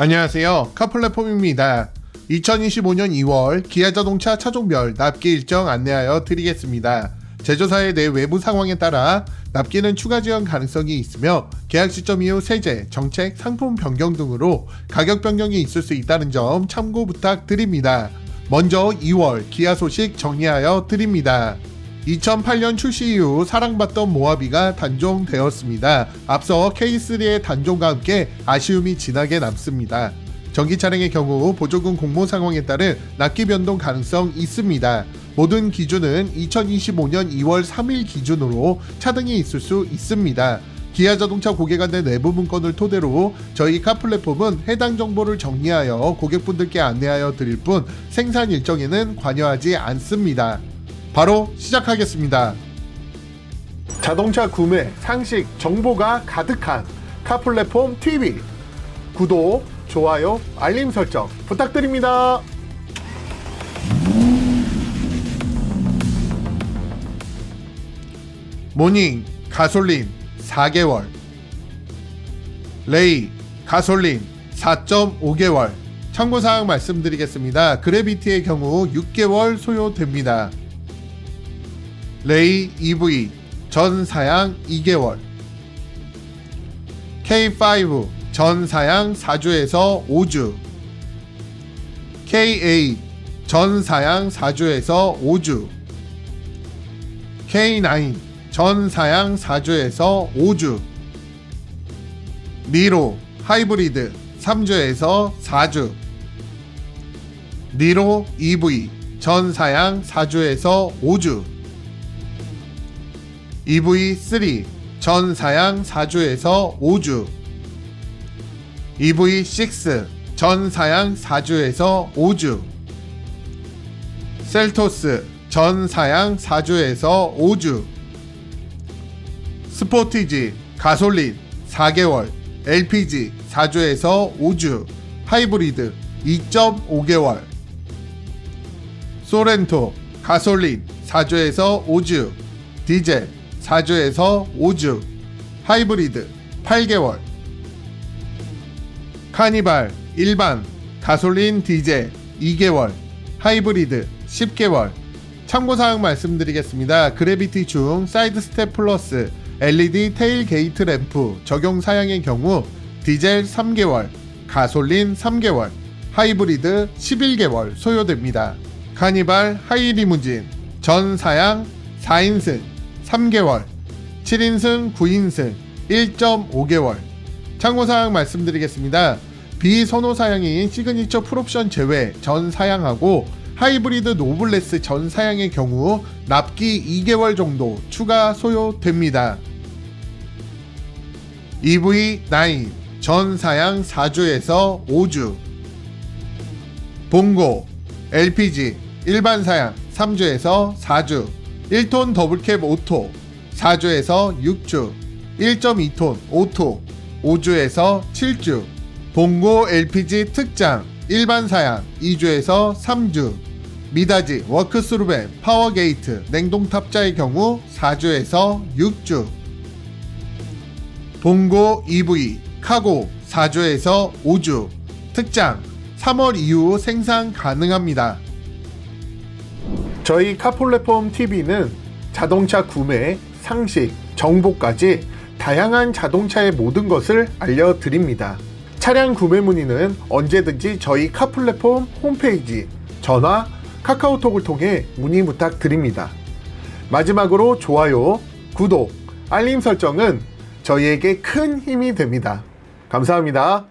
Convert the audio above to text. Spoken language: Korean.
안녕하세요. 카플랫폼입니다. 2025년 2월 기아자동차 차종별 납기 일정 안내하여 드리겠습니다. 제조사의 내 외부 상황에 따라 납기는 추가 지연 가능성이 있으며 계약 시점 이후 세제, 정책, 상품 변경 등으로 가격 변경이 있을 수 있다는 점 참고 부탁드립니다. 먼저 2월 기아 소식 정리하여 드립니다. 2008년 출시 이후 사랑받던 모하비가 단종되었습니다. 앞서 K3의 단종과 함께 아쉬움이 진하게 남습니다. 전기 차량의 경우 보조금 공모 상황에 따른 납기 변동 가능성 있습니다. 모든 기준은 2025년 2월 3일 기준으로 차등이 있을 수 있습니다. 기아 자동차 고객 안내 내부 문건을 토대로 저희 카 플랫폼은 해당 정보를 정리하여 고객분들께 안내하여 드릴 뿐 생산 일정에는 관여하지 않습니다. 바로 시작하겠습니다. 자동차 구매, 상식, 정보가 가득한 카 플랫폼 TV. 구독, 좋아요, 알림 설정 부탁드립니다. 모닝 가솔린 4개월 레이 가솔린 4.5개월 참고사항 말씀드리겠습니다. 그래비티의 경우 6개월 소요됩니다. 레이 EV 전 사양 2개월. K5 전 사양 4주에서 5주. K8 전 사양 4주에서 5주. K9 전 사양 4주에서 5주. 니로 하이브리드 3주에서 4주. 니로 EV 전 사양 4주에서 5주 EV3 전 사양 4주에서 5주. EV6 전 사양 4주에서 5주. 셀토스 전 사양 4주에서 5주. 스포티지 가솔린 4개월. LPG 4주에서 5주. 하이브리드 2.5개월. 소렌토 가솔린 4주에서 5주. 디젤 4주에서 5주 하이브리드 8개월 카니발 일반 가솔린 디젤 2개월 하이브리드 10개월 참고사항 말씀드리겠습니다. 그래비티 중 사이드 스텝 플러스 LED 테일 게이트 램프 적용 사양의 경우 디젤 3개월, 가솔린 3개월, 하이브리드 11개월 소요됩니다. 카니발 하이리무진 전 사양 4인승 3개월, 7인승 9인승 1.5개월 참고사항 말씀드리겠습니다. 비선호 사양인 시그니처 풀옵션 제외 전 사양하고 하이브리드 노블레스 전 사양의 경우 납기 2개월 정도 추가 소요됩니다. EV9 전 사양 4주에서 5주 봉고 LPG 일반 사양 3주에서 4주 1톤 더블캡 오토 4주에서 6주 1.2톤 오토 5주에서 7주 봉고 LPG 특장 일반 사양 2주에서 3주 미다지 워크스루벤 파워게이트 냉동탑자의 경우 4주에서 6주 봉고 EV 카고 4주에서 5주 특장 3월 이후 생산 가능합니다. 저희 카플랫폼 TV는 자동차 구매, 상식, 정보까지 다양한 자동차의 모든 것을 알려드립니다. 차량 구매 문의는 언제든지 저희 카플랫폼 홈페이지, 전화, 카카오톡을 통해 문의 부탁드립니다. 마지막으로 좋아요, 구독, 알림 설정은 저희에게 큰 힘이 됩니다. 감사합니다.